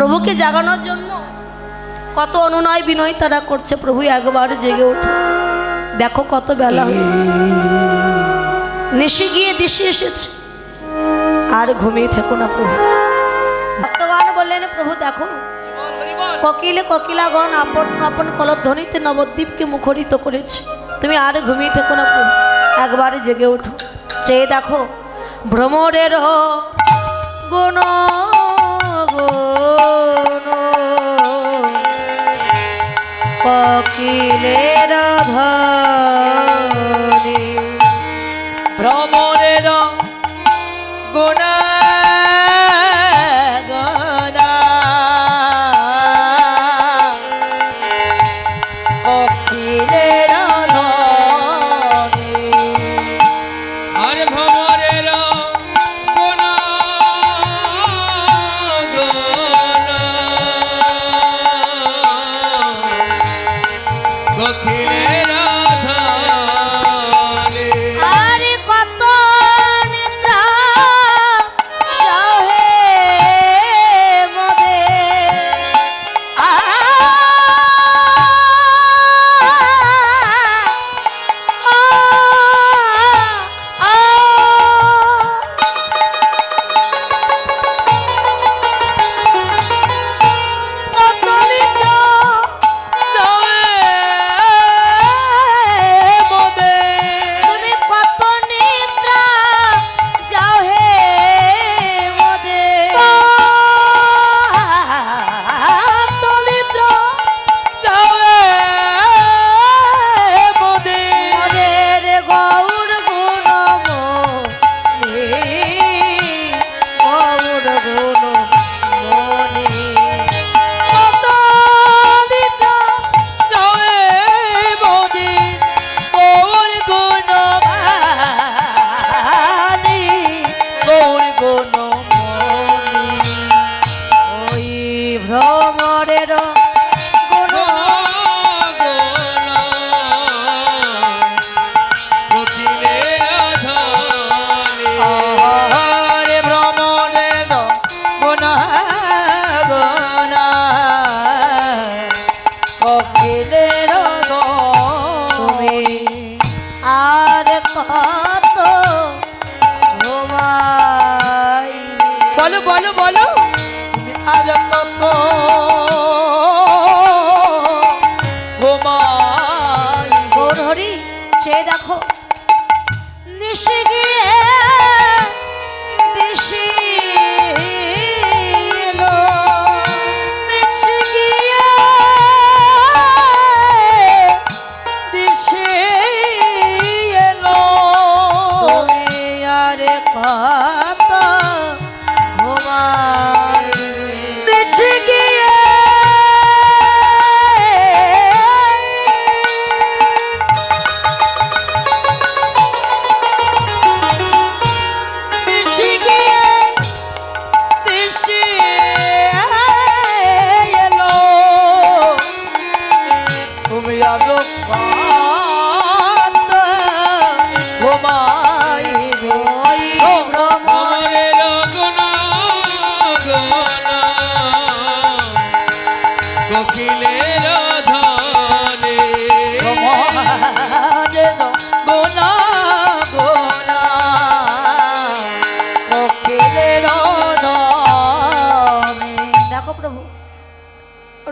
প্রভুকে জাগানোর জন্য কত অনুনয় বিনয় তারা করছে। প্রভু একবার জেগে ওঠো। দেখো কত বেলা হয়েছে। নিশে গিয়ে দিশে এসেছে। আর ঘুমিয়ে থেকো না প্রভু। ভক্তগণ বললেন, প্রভু, দেখো। ককিলে ককিলাগণ আপন আপন কলধ্বনিতে নবদ্বীপকে মুখরিত করেছে। তুমি আর ঘুমিয়ে থেকো না প্রভু। একবারে জেগে ওঠো। চেয়ে দেখো ভ্রমরের গুণ গুণ কোকিলের ধ্বনি। ভ্রমণের গোনা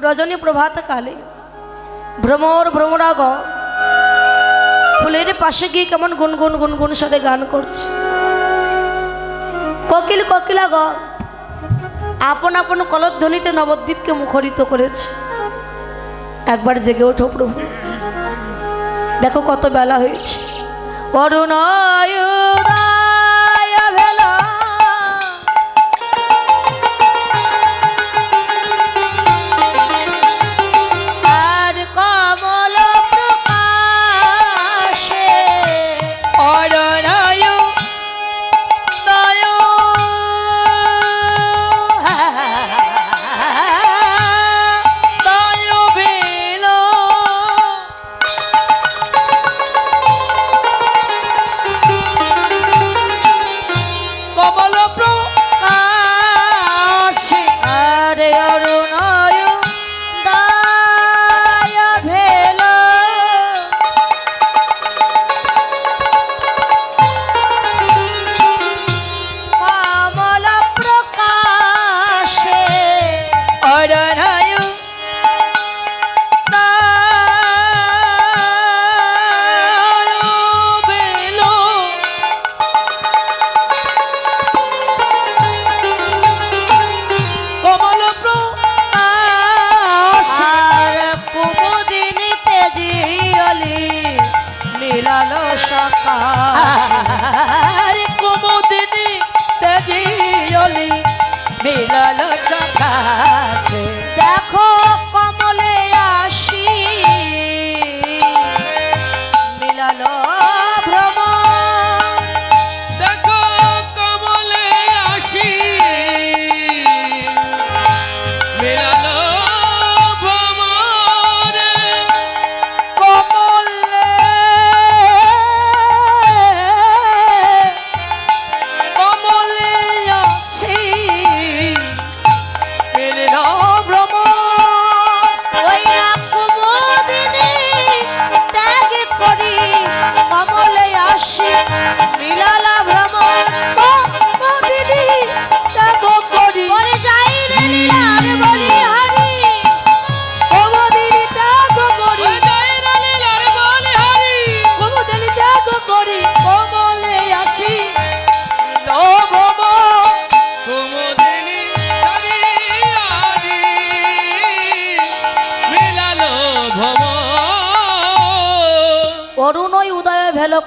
রজনী প্রভাত কালে ভ্রমর ভ্রমরাগ ফুলের পাশে গিয়ে কেমন গুনগুন গুনগুন সাথে গান করছে। কোকিল কোকিলাগ, আপন আপন কলধ্বনিতে নবদ্বীপকে মুখরিত করেছে। একবার জেগে ওঠো প্রভু। দেখো কত বেলা হয়েছে। অরুণয়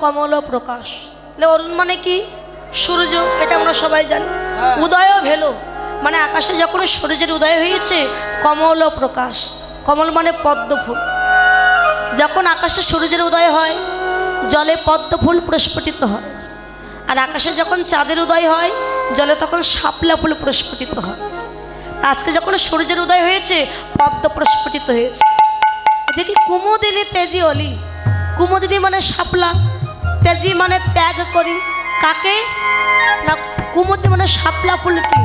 কমল প্রকাশ। তাহলে অরুণ মানে কি? সূর্য এটা আমরা সবাই জানি। উদয় ভেলো। মানে আকাশে যখন সূর্যের উদয় হয়েছে কমল প্রকাশ। কমল মানে পদ্ম ফুল যখন আকাশে সূর্যের উদয় হয় জলে পদ্ম ফুল প্রস্ফুটিত হয়। আর আকাশে যখন চাঁদের উদয় হয় জলে তখন শাপলা ফুল প্রস্ফুটিত হয়। আজকে যখন সূর্যের উদয় হয়েছে পদ্ম প্রস্ফুটিত হয়েছে। দেখি কুমুদিনী তেজি অলি। কুমুদিনী মানে শাপলা। তেজি মানে ত্যাগ করি। কাকে? না কুমুদিনী মানে শাপলা ফুলকে।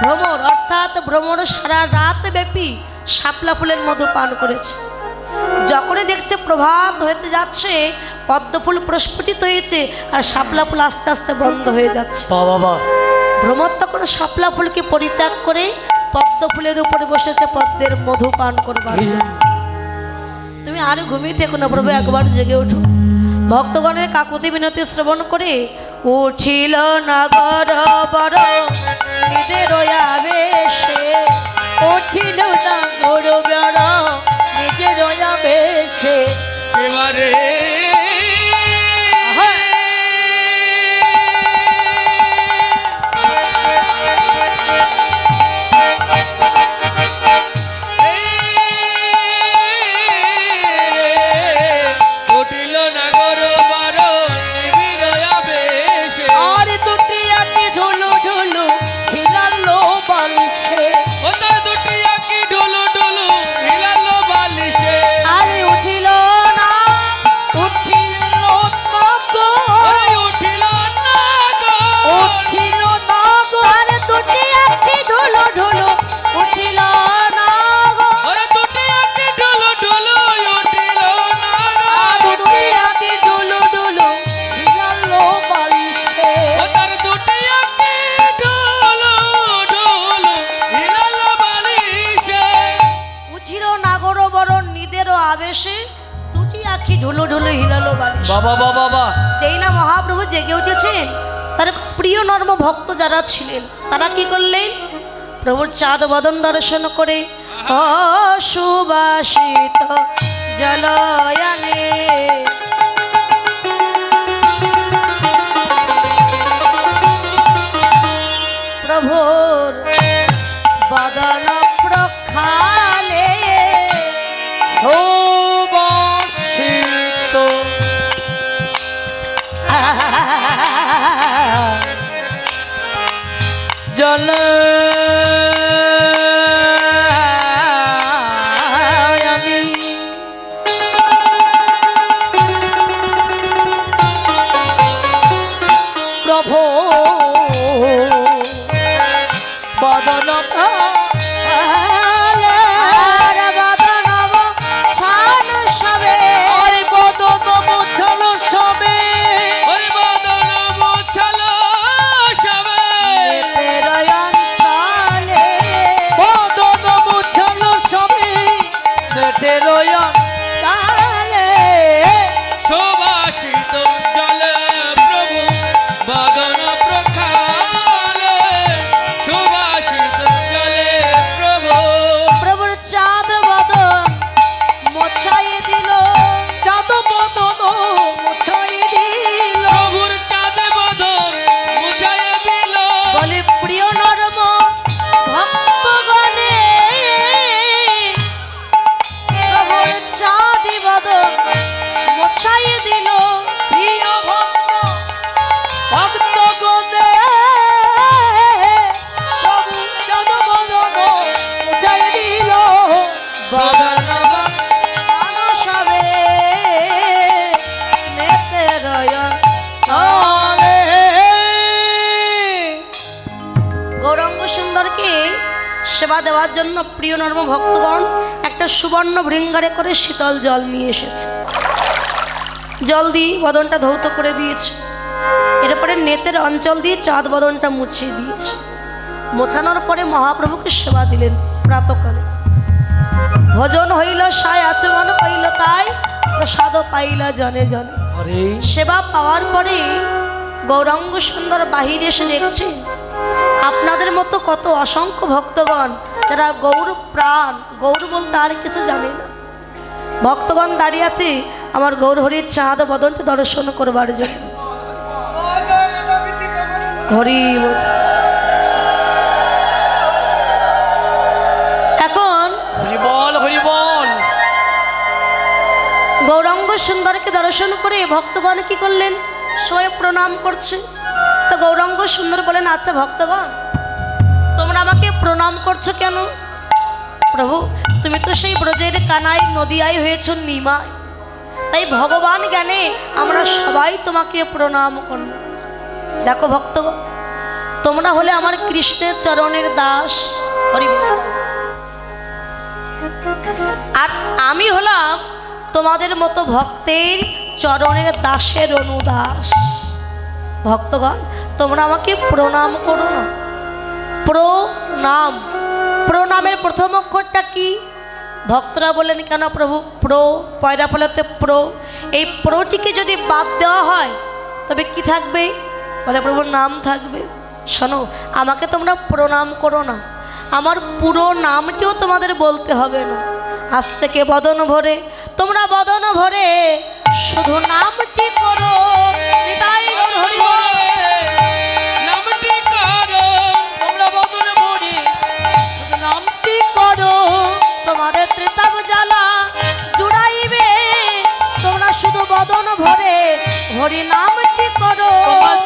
ভ্রমর অর্থাৎ ভ্রমর সারা রাত ব্যাপী শাপলা ফুলের মধু পান করেছে। যখনই দেখছে প্রভাত হতে যাচ্ছে পদ্ম ফুল প্রস্ফুটিত হয়েছে আর শাপলা ফুল আস্তে আস্তে বন্ধ হয়ে যাচ্ছে। বাবা ভ্রমর তখন শাপলা ফুলকে পরিত্যাগ করে পদ্ম ফুলের উপরে বসেছে পদ্মের মধু পান করবার। তুমি আর ঘুমিয়ে থেকো না প্রভু একবার জেগে উঠো। ভক্তগণের কাকুতি বিনতি শ্রবণ করে, উঠিল নগর বড়, নিজের আবেশে। উঠিল না বড়, নিজের বেশে এবারে আবেশে দুটি আখি ঢুলো ঢুলো হিলালো বাবা বাবা বাবা। যেই না মহাপ্রভু জেগে উঠেছেন তার প্রিয় নর্ম ভক্ত যারা ছিলেন তারা কি করলেন? প্রভুর চাঁদ বদন দর্শন করে অসুবাসিত জলয়ানে প্রভুর জল দেওয়ার জন্য প্রিয় নর্ম ভক্তগণ একটা সুবর্ণ ভৃঙ্গারে করে শীতল জল নিয়ে এসেছে। জল দিয়ে বদনটা ধৌত করে দিয়েছে। এরপরে নেতের অঞ্চল দিয়ে চাঁদ বদনটা মুছিয়ে দিয়েছে। মোছানোর পরে মহাপ্রভুকে সেবা দিলেন প্রাতকালে। ভজন হইল সায় আছে মনে কইল তাই প্রসাদ পাইলা জনে জনে। সেবা পাওয়ার পরে গৌরাঙ্গ সুন্দর বাহিরে এসে দেখছেন আপনাদের মতো কত অসংখ্য ভক্তগণ যারা গৌর প্রাণ গৌর বলতে আর কিছু জানে না। ভক্তগণ দাঁড়িয়ে আছে আমার গৌর হরির চাঁদ বদন্ত দর্শন করবার জন্য। হরি এখন গৌরাঙ্গ সুন্দরকে দর্শন করে ভক্তগণ কি করলেন? সবাই প্রণাম করছে। গৌরাঙ্গ সুন্দর বলেন আচ্ছা ভক্তগণ, তোমরা আমাকে প্রণাম করছ কেন? প্রভু, তুমি তো সেই ব্রজের কানাই নদিয়ায় হয়েছ নিমায় তাই ভগবান জ্ঞানে আমরা সবাই তোমাকে প্রণাম করব। দেখো ভক্তগণ, তোমরা হলে আমার কৃষ্ণের চরণের দাস হরি আর আমি হলাম তোমাদের মতো ভক্তের চরণের দাসের অনুদাস। ভক্তগণ তোমরা আমাকে প্রণাম করো না। প্রণাম। প্রণামের প্রথম অক্ষরটা কি? ভক্তরা বলেন কেন প্রভু? প্রো পয়রা ফলাতে প্রো। এই প্রোটিকে যদি বাদ দেওয়া হয়, তবে কি থাকবে? বলে প্রভুর নাম থাকবে। শোনো, আমাকে তোমরা প্রণাম করো না। আমার পুরো নামটিও তোমাদের বলতে হবে না। আজ থেকে বদন ভরে, তোমরা বদন ভরে শুধু নামটি করো, নিতাই হরি। নামটি করো, তোমরা বদন ভরে শুধু নামটি করো তোমাদের ত্রিতাব জ্বালা জুড়াইবে। তোমরা শুধু বদন ভরে, হরি নামটি করো। তোমার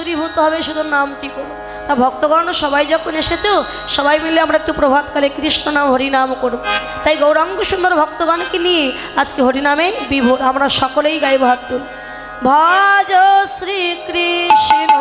দূরীভূত হবে, শুধু নামটি করো তা ভক্তগণ, সবাই যখন এসেছ, সবাই মিলে আমরা একটু প্রভাতকালে কৃষ্ণ নাম, হরিনাম করব। তাই গৌরাঙ্গ সুন্দর ভক্তগণকে নিয়ে আজকে হরিনামে বিভোর, আমরা সকলেই গাইব হাত তুল। ভজ শ্রীকৃষ্ণ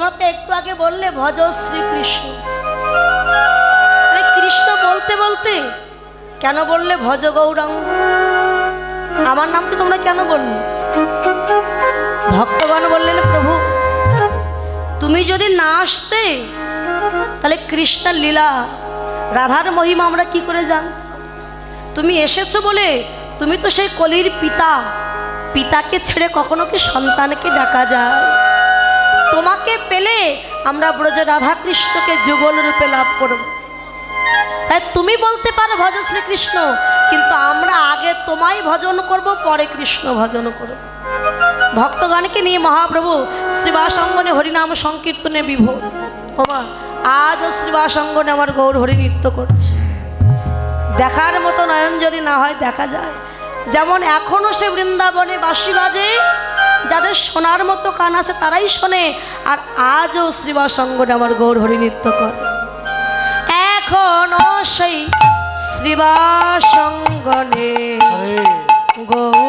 তোমরা তো একটু আগে বললে ভজ শ্রীকৃষ্ণ কৃষ্ণ। বলতে বলতে কেন বললে ভজ গৌরাঙ্গ? আমার নামটা তোমরা কেন বললে? ভক্তগণ বললেন, প্রভু, তুমি যদি না আসতে, তাহলে কৃষ্ণের লীলা, রাধার মহিমা আমরা কি করে জানতাম? তুমি এসেছ বলে তুমি তো সেই কলির পিতা। পিতাকে ছেড়ে কখনো কি সন্তানকে ডাকা যায়? তোমাকে পেলে আমরা ব্রজ রাধাকৃষ্ণকে যুগল রূপে লাভ করব। তাই তুমি বলতে পারো ভজ শ্রীকৃষ্ণ, কিন্তু আমরা আগে তোমায় ভজন করব, পরে কৃষ্ণ ভজন করব। ভক্তগণকে নিয়ে মহাপ্রভু শ্রীবাসঙ্গনে হরিনাম সংকীর্তনে বিভোর। ওমা, আজও শ্রীবাসঙ্গনে আমার গৌর হরি নৃত্য করছে। দেখার মতো নয়ন যদি না হয়, দেখা যায়। যেমন এখনও সে বৃন্দাবনে বাঁশি বাজে যাদের শোনার মতো কান আছে তারাই শোনে আর আজও শ্রীবাসঙ্গনে আমার গৌর হরি নৃত্য করে। এখনও সেই শ্রীবাসঙ্গনে গৌর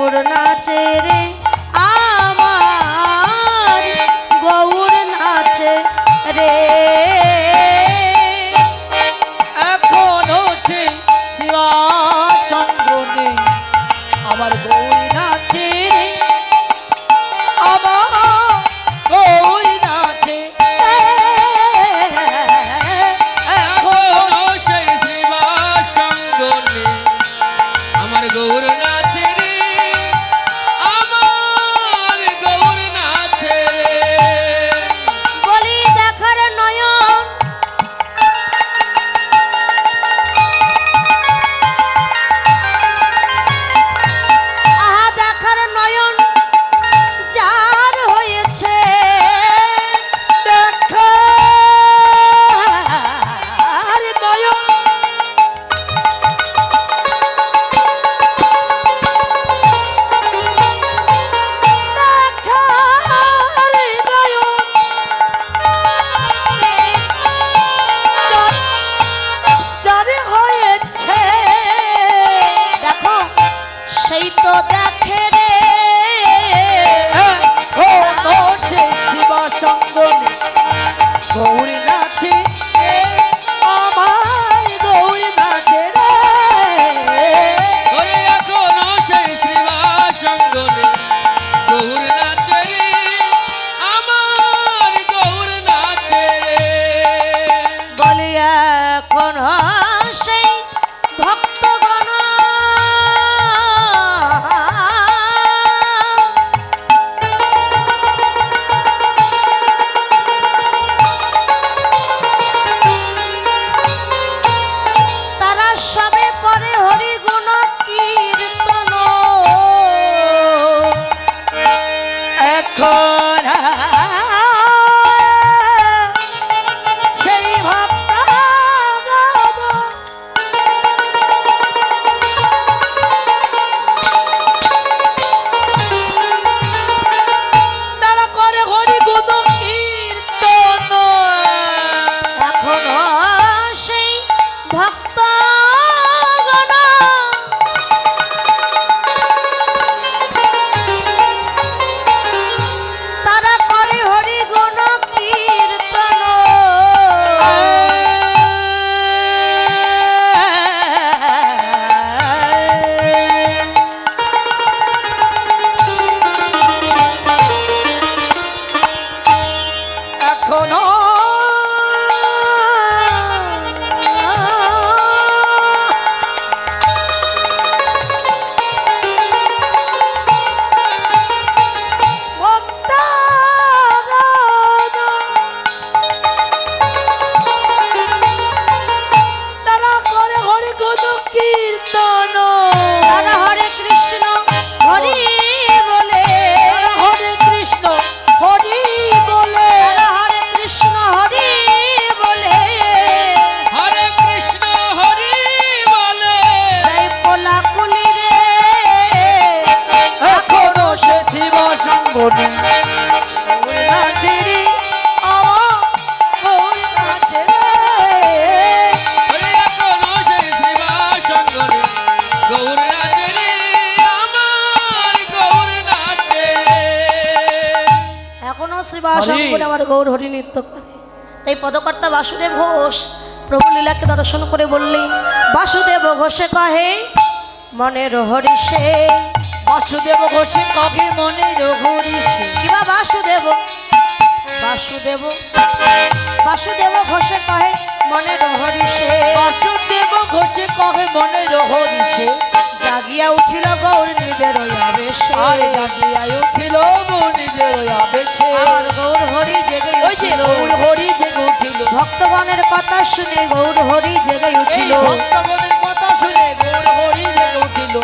এখন অঙ্গনে আমার গৌর হরি নৃত্য করে। তাই পদকর্তা বাসুদেব ঘোষ প্রভু লীলাকে দর্শন করে বললেন বাসুদেব ঘোষে কহে মনের হরিষে। বাসুদেব ঘোষে কবে মনে রঘুরিষে কিবা বাসুদেব? বাসুদেব বাসুদেব ঘোষে কহে মনের হরিষে। বাসুদেব ঘোষে কবে মনে রঘুরিষে জাগিয়া উঠিল গৌর নিজের আবেশে। আরে জাগিয়া উঠিল গো নিজের আবেশে। আমার গৌর হরি জেগে উঠিল। গৌর হরি জেগে উঠিল। ভক্তগণের কথা শুনে গৌর হরি জেগে উঠিল। ভক্তগণের কথা শুনে গৌর হরি জেগে উঠিল।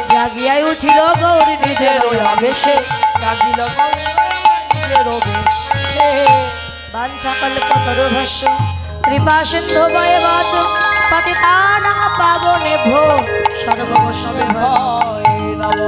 গৌর নিজের আবেশে। জাগিল গৌর নিজের আবেশে। বাঞ্ছা ভস্য কৃপা সিন্ধু বয় বাচ। পতিতানা পাবনে সর্বস্ব হয় নমো।